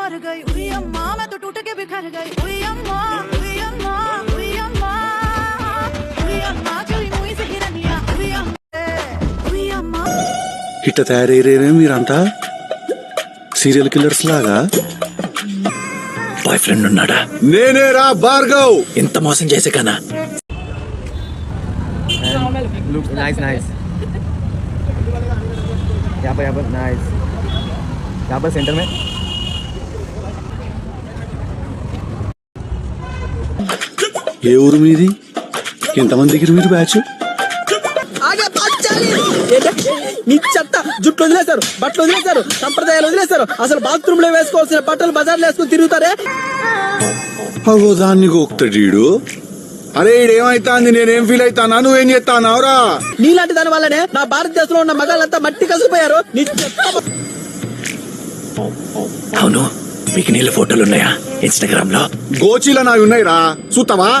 हार गई हुई अम्मा मैं तो टूट के बिखर गई हुई अम्मा हुई अम्मा हुई अम्मा हुई अम्मा चली मुई से हिरनिया हुई अम्मा हुई अम्मा ఇట్ట తయారయ్యారే మీరంతా సీరియల్ కిల్లర్స్ లాగా బాయ్ ఫ్రెండ్ ఉన్నాడా నేనే రా భార్గవ్ ఎంత మోసం చేసే కన్నా Look nice, nice. यहाँ पर यहाँ पर नाइस यहाँ ఏ ఊరు మీది? ఎంతమంది దిగిరు మీరు బ్యాచ్ నీ చెత్త జుట్లు వదిలేశారు బట్టలు వదిలేశారు సంప్రదాయాలు వదిలేశారు. అసలు బాత్రూమ్లో వేసుకోవాల్సిన బట్టలు బజార్లో వేసుకుని తిరుగుతారే? అగో దాన్ని గోక్తడీడు అరే ఈడేమైతాంది నేనేం ఫీల్ అవుతానా నువ్వేం చేస్తానావురా నీలాంటి దాని వల్లనే నా భారతదేశంలో ఉన్న మగాళ్ళంతా మట్టి కలిసిపోయారు నీ చెత్త అవును. మీకు నీళ్ళ ఫోటోలు ఉన్నాయా? ఇన్స్టాగ్రామ్లో గోచీల నావి ఉన్నాయిరా చూస్తావా